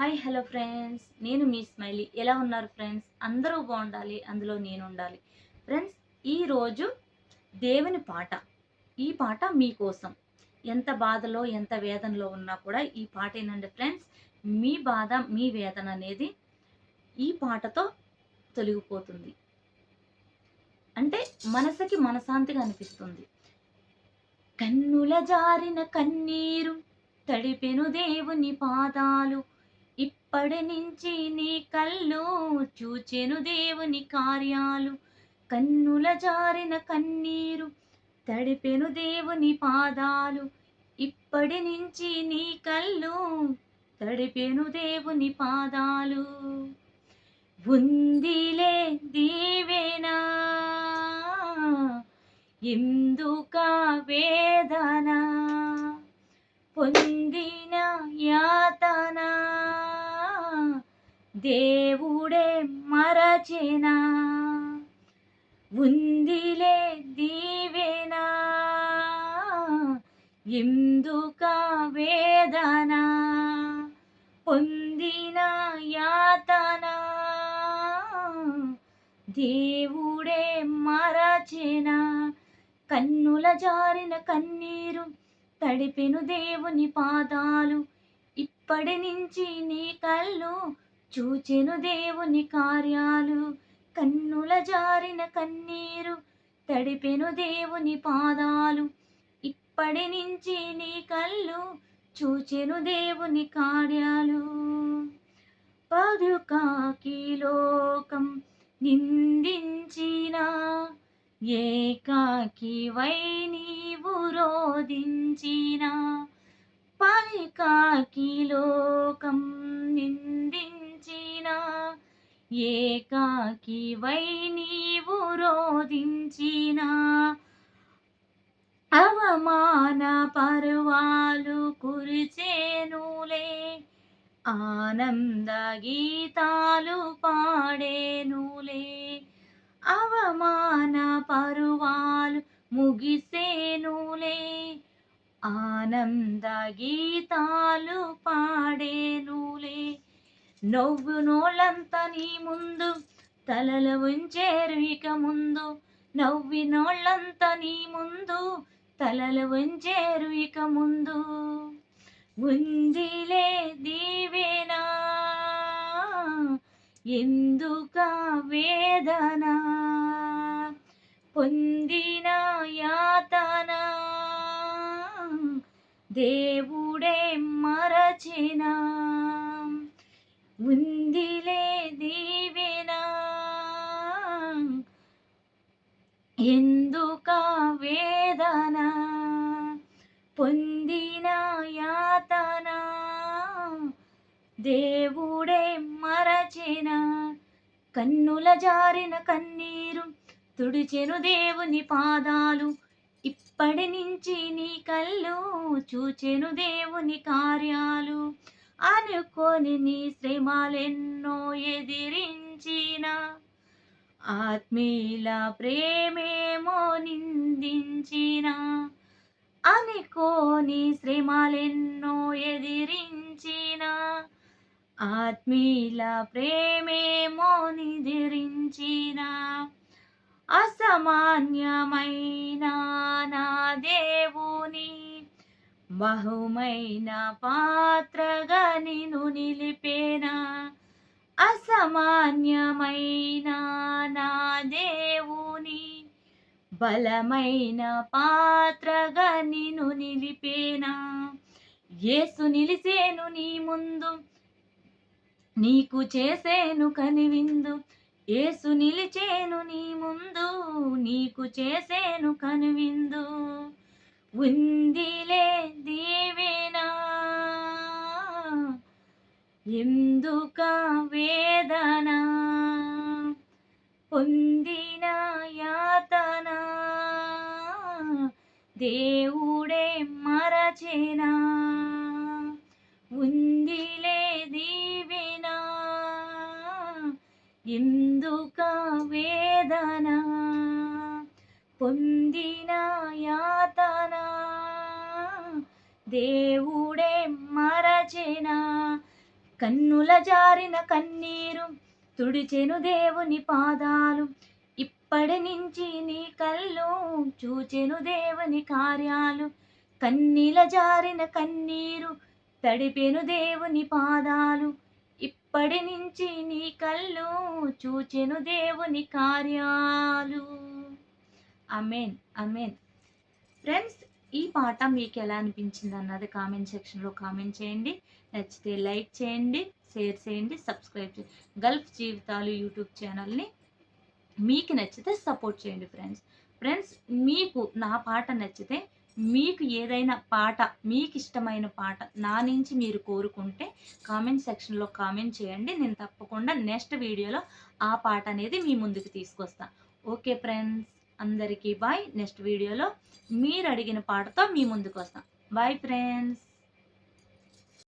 Hi hello friends. నేను మీ smiley. ఎలా ఉన్నారు ఫ్రెండ్స్? అందరూ బాగుండాలి అందులో నేను ఉండాలి. ఫ్రెండ్స్ ఈరోజు దేవుని పాట. ఈ పాట మీకోసం ఎంత బాధలో ఎంత వేదనలో ఉన్నా కూడా ఈ పాట ఏనండి ఫ్రెండ్స్ మీ బాధ మీ వేదన అనేది ఈ పాటతో తొలగిపోతుంది. అంటే మనసుకి మనశాంతిగా అనిపిస్తుంది. కన్నుల జారిన కన్నీరు తడిపెను దేవుని పాదాలు ఇప్పటి నుంచి నీ కళ్ళు చూచెను దేవుని కార్యాలు. కన్నుల జారిన కన్నీరు తడిపెను దేవుని పాదాలు. ఇప్పటి నుంచి నీ కళ్ళు తడిపెను దేవుని పాదాలు. ఉందిలే దీవెనా? ఎందుక వేదన? పొంది దేవుడే మరచెనా. ఉందిలే దీవెనా. ఎందుక వేదన. పొందిన యాతన. దేవుడే మరచెనా. కన్నుల జారిన కన్నీరు తడిపెను దేవుని పాదాలు. ఇప్పటి నుంచి నీ కళ్ళు చూచెను దేవుని కార్యాలు కన్నుల జారిన కన్నీరు తడిపెను దేవుని పాదాలు. ఇప్పటి నుంచి నీ కళ్ళు చూచెను దేవుని కార్యాలు. పదుకాకి లోకం నిందించిన ఏకాకి వై నీవు రోధించిన. పలికాకి లోకం ఏకాకి వై నీవు రోధించిన? అవమాన పర్వాలు కురిచేనులే. ఆనంద గీతాలు పాడేనులే. అవమాన పరువాలు ముగిసేనులే. ఆనంద గీతాలు పాడేనులే. నవ్వు నోళ్ళంతా నీ ముందు తలల ఉంచేరు ఇక ముందు. నవ్వి నోళ్ళంతా నీ ముందు తలల ఉంచేరు ఇక ముందు. ఉందిలే దీవేనా ఎందుక వేదన? పొందిన యాతన దేవుడే మరచినా? దేవుడే మరచిన కన్నుల జారిన కన్నీరు తుడిచెను దేవుని పాదాలు. ఇప్పటి నుంచి నీ కళ్ళు చూచెను దేవుని కార్యాలు. అనుకొని నీ శ్రమలెన్నో ఎదిరించిన ఆత్మీయుల ప్రేమేమో నిందించిన అనుకోని శ్రమలెన్నో ఎదిరించిన ఆత్మీల ప్రేమేమో నిధిరించిన అసమాన్యమైన నా దేవుని బహుమైన పాత్రగా నిను నిలిపేనా అసమాన్యమైన నా దేవుని బలమైన పాత్రగా నిను నిలిపేనా. యేసు నిలిసేను నీ ముందు నీకు చేసేను కనివిందు ఏసు నిలిచేను నీ ముందు నీకు చేసేను కనువిందు. ఉందిలే దీవెనా ఎందుక వేదన? పొందిన యాతన? దేవుడే మరచేనా? ఎందుక వేదన పొందిన యాతన? దేవుడే మరచిన కన్నుల జారిన కన్నీరు తుడిచెను దేవుని పాదాలు. ఇప్పటి నుంచి నీ కళ్ళు చూచెను దేవుని కార్యాలు. కన్నీల జారిన కన్నీరు తడిపెను దేవుని పాదాలు. ఇప్పటి నుంచి నీ కళ్ళు చూచెను దేవుని కార్యాలు. అమేన్ అమేన్ ఫ్రెండ్స్ ఈ పాట మీకు ఎలా అనిపించింది అన్నది కామెంట్ సెక్షన్లో కామెంట్ చేయండి. నచ్చితే లైక్ చేయండి షేర్ చేయండి సబ్స్క్రైబ్ చేయండి గల్ఫ్ జీవితాలు యూట్యూబ్ ఛానల్ని మీకు నచ్చితే సపోర్ట్ చేయండి ఫ్రెండ్స్. ఫ్రెండ్స్ మీకు నా పాట నచ్చితే మీకు ఏదైనా పాట మీకు ఇష్టమైన పాట నా నుంచి మీరు కోరుకుంటే కామెంట్ సెక్షన్లో కామెంట్ చేయండి. నేను తప్పకుండా నెక్స్ట్ వీడియోలో ఆ పాట అనేది మీ ముందుకు తీసుకొస్తా. ఓకే ఫ్రెండ్స్ అందరికీ బాయ్. నెక్స్ట్ వీడియోలో మీరు అడిగిన పాటతో మీ ముందుకు వస్తాం బాయ్ ఫ్రెండ్స్.